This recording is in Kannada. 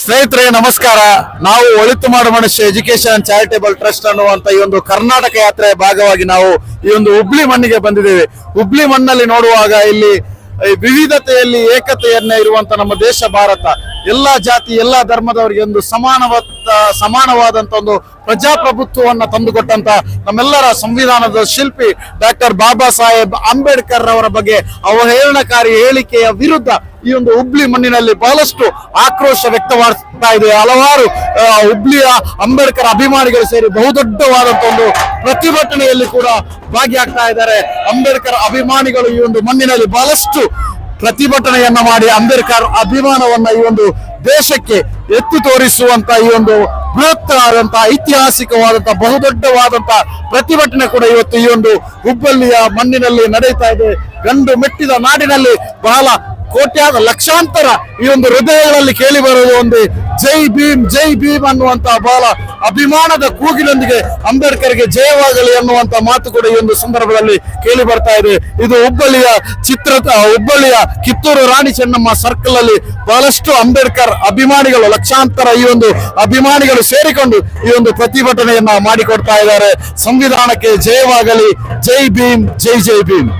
ಸ್ನೇಹಿತರೆ, ನಮಸ್ಕಾರ. ನಾವು ಒಳಿತು ಮಾಡುವ ಮನುಷ್ಯ ಎಜುಕೇಶನ್ ಚಾರಿಟೇಬಲ್ ಟ್ರಸ್ಟ್ ಅನ್ನುವಂತ ಈ ಒಂದು ಕರ್ನಾಟಕ ಯಾತ್ರೆಯ ಭಾಗವಾಗಿ ನಾವು ಈ ಒಂದು ಹುಬ್ಳಿ ಮಣ್ಣಿಗೆ ಬಂದಿದ್ದೇವೆ. ಹುಬ್ಳಿ ಮಣ್ಣಲ್ಲಿ ನೋಡುವಾಗ ಇಲ್ಲಿ ವಿವಿಧತೆಯಲ್ಲಿ ಏಕತೆಯನ್ನೇ ಇರುವಂತ ನಮ್ಮ ದೇಶ ಭಾರತ. ಎಲ್ಲಾ ಜಾತಿ, ಎಲ್ಲ ಧರ್ಮದವರಿಗೆ ಒಂದು ಸಮಾನವತ್ತ, ಸಮಾನವಾದಂತ ಒಂದು ಪ್ರಜಾಪ್ರಭುತ್ವವನ್ನ ತಂದುಕೊಟ್ಟಂತ ನಮ್ಮೆಲ್ಲರ ಸಂವಿಧಾನದ ಶಿಲ್ಪಿ ಡಾಕ್ಟರ್ ಬಾಬಾ ಸಾಹೇಬ್ ಅಂಬೇಡ್ಕರ್ ಅವರ ಬಗ್ಗೆ ಅವಹೇಳನಕಾರಿ ಹೇಳಿಕೆಯ ವಿರುದ್ಧ ಈ ಒಂದು ಹುಬ್ಳಿ ಮಣ್ಣಿನಲ್ಲಿ ಬಹಳಷ್ಟು ಆಕ್ರೋಶ ವ್ಯಕ್ತವಾಗ್ತಾ ಇದೆ. ಹಲವಾರು ಹುಬ್ಳಿಯ ಅಂಬೇಡ್ಕರ್ ಅಭಿಮಾನಿಗಳು ಸೇರಿ ಬಹುದೊಡ್ಡವಾದಂತ ಒಂದು ಪ್ರತಿಭಟನೆಯಲ್ಲಿ ಕೂಡ ಭಾಗಿಯಾಗ್ತಾ ಇದ್ದಾರೆ. ಅಂಬೇಡ್ಕರ್ ಅಭಿಮಾನಿಗಳು ಈ ಒಂದು ಮಣ್ಣಿನಲ್ಲಿ ಬಹಳಷ್ಟು ಪ್ರತಿಭಟನೆಯನ್ನ ಮಾಡಿ ಅಂಬೇಡ್ಕರ್ ಅಭಿಮಾನವನ್ನ ಈ ಒಂದು ದೇಶಕ್ಕೆ ಎತ್ತಿ ತೋರಿಸುವಂತ ಈ ಒಂದು ಬೃಹತ್ ಆದಂತ ಐತಿಹಾಸಿಕವಾದಂತ ಬಹುದೊಡ್ಡವಾದಂತ ಪ್ರತಿಭಟನೆ ಕೂಡ ಇವತ್ತು ಈ ಒಂದು ಹುಬ್ಬಳ್ಳಿಯ ಮಣ್ಣಿನಲ್ಲಿ ನಡೀತಾ ಇದೆ. ಗಂಡು ಮೆಟ್ಟಿದ ನಾಡಿನಲ್ಲಿ ಬಹಳ ಕೋಟ್ಯಾದ ಲಕ್ಷಾಂತರ ಈ ಒಂದು ಹೃದಯಗಳಲ್ಲಿ ಕೇಳಿ ಬರುವುದು ಒಂದು ಜೈ ಭೀಮ್ ಜೈ ಭೀಮ್ ಅನ್ನುವಂತಹ ಬಹಳ ಅಭಿಮಾನದ ಕೂಗಿನೊಂದಿಗೆ ಅಂಬೇಡ್ಕರ್ಗೆ ಜಯವಾಗಲಿ ಅನ್ನುವಂತ ಮಾತು ಕೂಡ ಈ ಒಂದು ಸಂದರ್ಭದಲ್ಲಿ ಕೇಳಿ ಬರ್ತಾ ಇದೆ. ಇದು ಹುಬ್ಬಳ್ಳಿಯ ಚಿತ್ರ ಹುಬ್ಬಳ್ಳಿಯ ಕಿತ್ತೂರು ರಾಣಿ ಚೆನ್ನಮ್ಮ ಸರ್ಕಲ್ ಅಲ್ಲಿ ಬಹಳಷ್ಟು ಅಂಬೇಡ್ಕರ್ ಅಭಿಮಾನಿಗಳು, ಲಕ್ಷಾಂತರ ಈ ಒಂದು ಅಭಿಮಾನಿಗಳು ಸೇರಿಕೊಂಡು ಈ ಒಂದು ಪ್ರತಿಭಟನೆಯನ್ನ ಮಾಡಿಕೊಡ್ತಾ ಇದ್ದಾರೆ. ಸಂವಿಧಾನಕ್ಕೆ ಜಯವಾಗಲಿ. ಜೈ ಭೀಮ್, ಜೈ ಜೈ ಭೀಮ್.